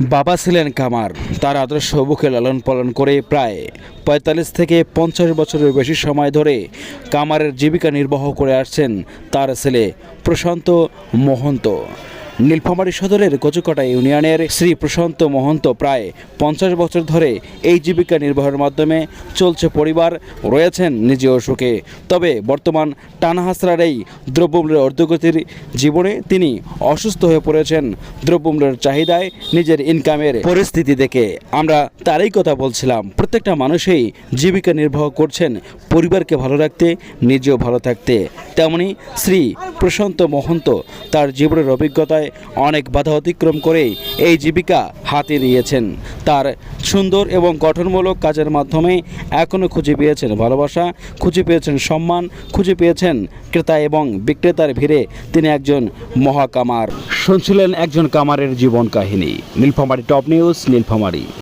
বাবা ছিলেন কামার। তার আদর্শ বুকে লালন পালন করে প্রায় পঁয়তাল্লিশ থেকে পঞ্চাশ বছরের বেশি সময় ধরে কামারের জীবিকা নির্বাহ করে আসছেন তার ছেলে প্রশান্ত মহন্ত। নীলফামারী সদরের কচুকাটা ইউনিয়নের শ্রী প্রশান্ত মহন্ত প্রায় পঞ্চাশ বছর ধরে এই জীবিকা নির্বাহের মাধ্যমে চলছে পরিবার, রয়েছেন নিজেও সুখে। তবে বর্তমান টানাহাসরার এই দ্রব্যমূল্যের অর্ধগতির জীবনে তিনি অসুস্থ হয়ে পড়েছেন। দ্রব্যমূল্যের চাহিদায় নিজের ইনকামের পরিস্থিতি দেখে আমরা তারই কথা বলছিলাম। প্রত্যেকটা মানুষই জীবিকা নির্বাহ করছেন পরিবারকে ভালো রাখতে, নিজেও ভালো থাকতে। তেমনি শ্রী প্রশান্ত মহন্ত তার জীবনের অভিজ্ঞতায় অনেক বাধা অতিক্রম করে এই জীবিকা হাতে নিয়েছেন। তার সুন্দর এবং গঠনমূলক কাজের মাধ্যমে এখনও খুঁজে পেয়েছেন ভালোবাসা, খুঁজে পেয়েছেন সম্মান, খুঁজে পেয়েছেন ক্রেতা এবং বিক্রেতার ভিড়ে তিনি একজন মহাকামার। শুনছিলেন একজন কামারের জীবন কাহিনী। Nilphamari top news, Nilphamari.